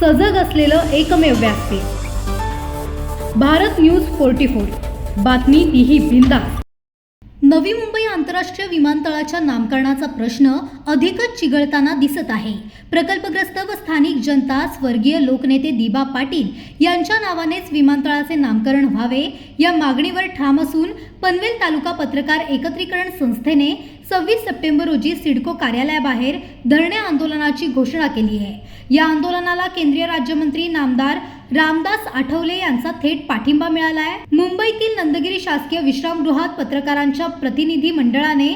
सजग असलेलं एकमेव व्यासपीठ भारत न्यूज फोर्टी फोर. बातमी तीही बिंदा नवी मुंबई आंतरराष्ट्रीय विमानतळाच्या नामकरणाचा प्रश्न अधिकच चिघळताना दिसत आहे. प्रकल्पग्रस्त व स्थानिक जनता स्वर्गीय लोकनेते दिबा पाटील यांच्या नावानेच विमानतळाचे नामकरण व्हावे या मागणीवर ठाम असून पनवेल तालुका पत्रकार एकत्रीकरण संस्थेने सव्वीस सप्टेंबर रोजी सिडको कार्यालयाबाहेर धरणे आंदोलनाची घोषणा केली आहे. या आंदोलनाला केंद्रीय राज्यमंत्री नामदार रामदास आठवले यांचा थेट पाठिंबा मिळाला आहे. मुंबईतील नंदगिरी शासकीय विश्रामगृहात पत्रकारांच्या प्रतिनिधी मंडळाने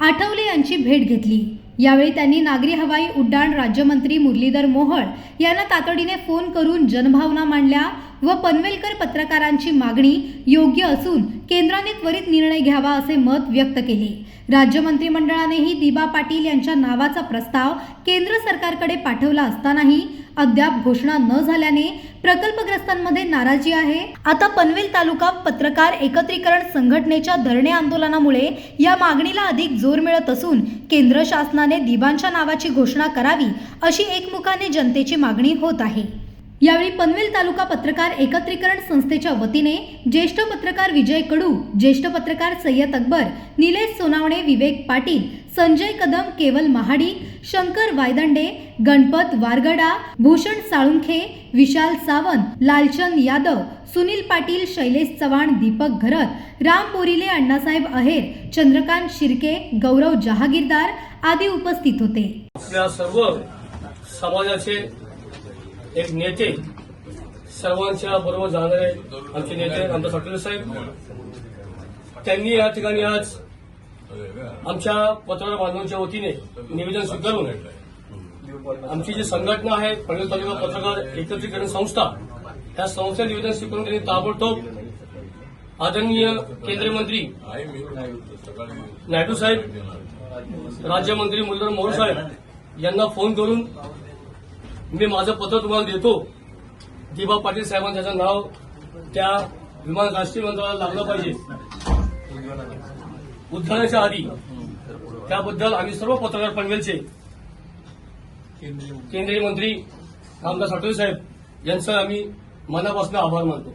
आठवले यांची भेट घेतली. यावेळी त्यांनी नागरी हवाई उड्डाण राज्यमंत्री मुरलीधर मोहोळ यांना तातडीने फोन करून जनभावना मांडल्या व पनवेलकर पत्रकारांची मागणी योग्य असून केंद्राने त्वरित निर्णय घ्यावा असे मत व्यक्त केले. राज्य मंत्रिमंडळानेही दिबा पाटील यांच्या नावाचा प्रस्ताव केंद्र सरकारकडे पाठवला असतानाही अद्याप घोषणा न झाल्याने प्रकल्पग्रस्तांमध्ये नाराजी आहे. आता पनवेल तालुका पत्रकार एकत्रीकरण संघटनेच्या धरणे आंदोलनामुळे या मागणीला अधिक जोर मिळत असून केंद्र शासनाने दिबांच्या नावाची घोषणा करावी अशी एकमुखाने जनतेची मागणी होत आहे. यावेळी पनवेल तालुका पत्रकार एकत्रीकरण संस्थेच्या वतीने ज्येष्ठ पत्रकार विजय कडू ज्येष्ठ पत्रकार सय्यद अकबर निलेश सोनावणे विवेक पाटील संजय कदम केवल महाडी शंकर वायदंडे गणपत वारगडा भूषण साळुंखे विशाल सावंत लालचंद यादव सुनील पाटील शैलेश चव्हाण दीपक घरत राम बोरिले अण्णासाहेब अहेर चंद्रकांत शिर्के गौरव जहागीरदार आदी उपस्थित होते. आपल्या सर्व समाजाचे एक नेते सर्वांच्या बरोबर जाणारे आमचे नेते आमदार साठवले साहेब. त्यांनी या ठिकाणी आज आमच्या पत्रकार बांधवांच्या वतीने निवेदन स्वीकारून आमची जी संघटना आहे पनवेल तालुका पत्रकार एकत्रीकरण संस्था त्या संस्था निवेदन स्वीकारून त्यांनी ताबडतोब आदरणीय केंद्रीय मंत्री नायडू साहेब राज्यमंत्री मुरलीधर मोहोळ साहेब यांना फोन करून मी माझं पत्र तुम्हाला देतो. दिबा पाटील साहेबांचं त्याचं नाव त्या विमान राष्ट्रीय विमानतळाला लागलं पाहिजे. उद्घाटनाच्या आधी त्याबद्दल आम्ही सर्व पत्रकार पनवेलचे केंद्रीय मंत्री रामदास आठवले साहेब यांचं आम्ही मनापासून आभार मानतो.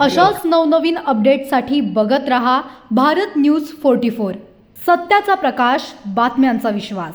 अशाच नवनवीन अपडेटसाठी बघत रहा भारत न्यूज फोर्टी फोर. सत्याचा प्रकाश बातम्यांचा विश्वास.